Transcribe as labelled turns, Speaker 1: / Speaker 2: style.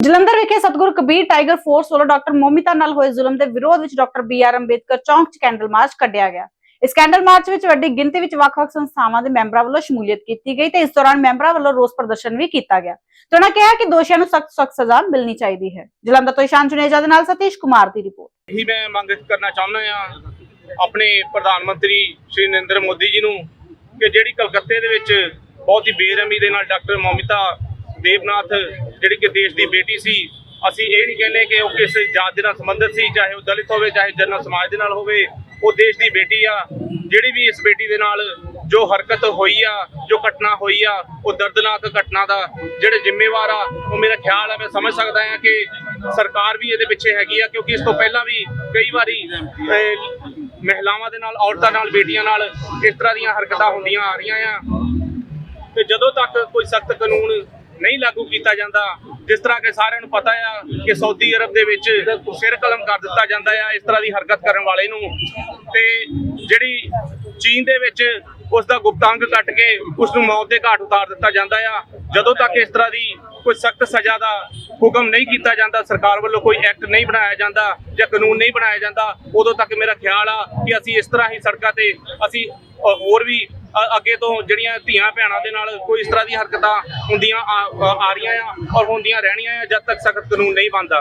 Speaker 1: ਜਲੰਧਰ ਵਿਖੇ Satgur Kabir tiger force ਵੱਲੋਂ doctor Moumita ਨਾਲ ਹੋਏ ਜ਼ੁਲਮ ਦੇ ਵਿਰੋਧ ਵਿੱਚ ਡਾਕਟਰ ਬੀ ਆਰ ਅੰਬੇਦਕਰ ਚੌਂਕ 'ਚ ਕੈਂਡਲ ਮਾਰਚ ਕੱਢਿਆ ਗਿਆ। ਇਸ ਕੈਂਡਲ ਮਾਰਚ ਵਿੱਚ ਵੱਡੀ ਗਿਣਤੀ ਵਿੱਚ ਵੱਖ-ਵੱਖ ਸੰਸਥਾਵਾਂ ਦੇ ਮੈਂਬਰਾਂ ਵੱਲੋਂ ਸ਼ਮੂਲੀਅਤ ਕੀਤੀ ਗਈ ਤੇ ਇਸ ਦੌਰਾਨ ਮੈਂਬਰਾਂ ਵੱਲੋਂ ਰੋਸ ਪ੍ਰਦਰਸ਼ਨ ਵੀ ਕੀਤਾ ਗਿਆ। ਤੇ ਉਹਨਾਂ ਕਿਹਾ ਕਿ ਦੋਸ਼ੀਆਂ ਨੂੰ ਸਖਤ ਸਖਤ ਸਜ਼ਾ ਮਿਲਣੀ ਚਾਹੀਦੀ ਹੈ। ਜਲੰਧਰ ਤੋਂ ਇਸ਼ਾਨ ਜੁਨੇਜਾ ਦੇ ਨਾਲ ਸਤੀਸ਼ ਕੁਮਾਰ ਦੀ ਰਿਪੋਰਟ।
Speaker 2: ਇਹੀ ਮੈਂ ਮੰਗ ਕਰਨਾ ਚਾਹੁੰਦਾ ਆ ਆਪਣੇ ਪ੍ਰਧਾਨ ਮੰਤਰੀ ਸ਼੍ਰੀ ਨਰਿੰਦਰ ਮੋਦੀ ਜੀ ਨੂੰ ਕਿ ਜਿਹੜੀ ਕਲਕੱਤੇ ਦੇ ਵਿੱਚ ਬਹੁਤ ਹੀ ਬੇਰਹਿਮੀ ਦੇ ਨਾਲ ਡਾਕਟਰ ਮੋਮਿਤਾ ਦੇਵਨਾਥ ਜਿਹੜੀ ਕਿ ਦੇਸ਼ ਦੀ ਬੇਟੀ ਸੀ, ਅਸੀਂ ਇਹ ਨਹੀਂ ਕਹਿੰਦੇ ਕਿ ਉਹ ਕਿਸੇ ਜਾਤ ਦੇ ਨਾਲ ਸੰਬੰਧਿਤ ਸੀ, ਚਾਹੇ ਉਹ ਦਲਿਤ ਹੋਵੇ, ਚਾਹੇ ਜਨਰਲ ਸਮਾਜ ਦੇ ਨਾਲ ਹੋਵੇ, ਉਹ ਦੇਸ਼ ਦੀ ਬੇਟੀ ਆ। ਜਿਹੜੀ ਵੀ ਇਸ ਬੇਟੀ ਦੇ ਨਾਲ ਜੋ ਹਰਕਤ ਹੋਈ ਆ, ਜੋ ਘਟਨਾ ਹੋਈ ਆ, ਉਹ ਦਰਦਨਾਕ ਘਟਨਾ ਦਾ ਜਿਹੜੇ ਜ਼ਿੰਮੇਵਾਰ ਆ, ਉਹ ਮੇਰਾ ਖਿਆਲ ਆ, ਮੈਂ ਸਮਝ ਸਕਦਾ ਹਾਂ ਕਿ ਸਰਕਾਰ ਵੀ ਇਹਦੇ ਪਿੱਛੇ ਹੈਗੀ ਆ, ਕਿਉਂਕਿ ਇਸ ਤੋਂ ਪਹਿਲਾਂ ਵੀ ਕਈ ਵਾਰੀ ਮਹਿਲਾਵਾਂ ਦੇ ਨਾਲ, ਔਰਤਾਂ ਨਾਲ, ਬੇਟੀਆਂ ਨਾਲ ਇਸ ਤਰ੍ਹਾਂ ਦੀਆਂ ਹਰਕਤਾਂ ਹੁੰਦੀਆਂ ਆ ਰਹੀਆਂ ਆ। ਤੇ ਜਦੋਂ ਤੱਕ ਕੋਈ ਸਖਤ ਕਾਨੂੰਨ ਨਹੀਂ ਲਾਗੂ ਕੀਤਾ ਜਾਂਦਾ। ਜਿਸ ਤਰ੍ਹਾਂ ਕਿ ਸਾਰਿਆਂ ਨੂੰ ਪਤਾ ਆ ਕਿ ਸਾਊਦੀ ਅਰਬ ਦੇ ਵਿੱਚ ਸਿਰ ਕਲਮ ਕਰ ਦਿੱਤਾ ਜਾਂਦਾ ਆ, ਇਸ ਤਰ੍ਹਾਂ ਦੀ ਹਰਕਤ ਕਰਨ ਵਾਲੇ ਨੂੰ। ਤੇ ਜਿਹੜੀ ਚੀਨ ਦੇ ਵਿੱਚ ਉਸ ਦਾ ਗੁਪਤਾਂਗ ਕੱਟ ਕੇ ਉਸ ਨੂੰ ਮੌਤ ਦੇ ਘਾਟ ਉਤਾਰ ਦਿੱਤਾ ਜਾਂਦਾ ਆ। ਜਦੋਂ ਤੱਕ ਇਸ ਤਰ੍ਹਾਂ ਦੀ ਕੋਈ ਸਖਤ ਸਜ਼ਾ ਦਾ ਹੁਕਮ ਨਹੀਂ ਕੀਤਾ ਜਾਂਦਾ, ਸਰਕਾਰ ਵੱਲੋਂ ਕੋਈ ਐਕਟ ਨਹੀਂ ਬਣਾਇਆ ਜਾਂਦਾ ਜਾਂ ਕਾਨੂੰਨ ਨਹੀਂ ਬਣਾਇਆ ਜਾਂਦਾ, ਉਦੋਂ ਤੱਕ ਮੇਰਾ ਖਿਆਲ ਆ ਕਿ ਅਸੀਂ ਇਸ ਤਰ੍ਹਾਂ ਹੀ ਸੜਕਾਂ ਤੇ ਅਸੀਂ ਹੋਰ ਵੀ ਅੱਗੇ ਤੋਂ ਜਿਹੜੀਆਂ ਧੀਆਂ ਭੈਣਾਂ ਦੇ ਨਾਲ ਕੋਈ ਇਸ ਤਰ੍ਹਾਂ ਦੀ ਹਰਕਤਾਂ ਹੁੰਦੀਆਂ ਆ ਆ- ਆ ਰਹੀਆਂ ਆ ਔਰ ਹੁੰਦੀਆਂ ਰਹਿਣੀਆਂ ਆ, ਜਦ ਤੱਕ ਸਖਤ ਕਾਨੂੰਨ ਨਹੀਂ ਬਣਦਾ।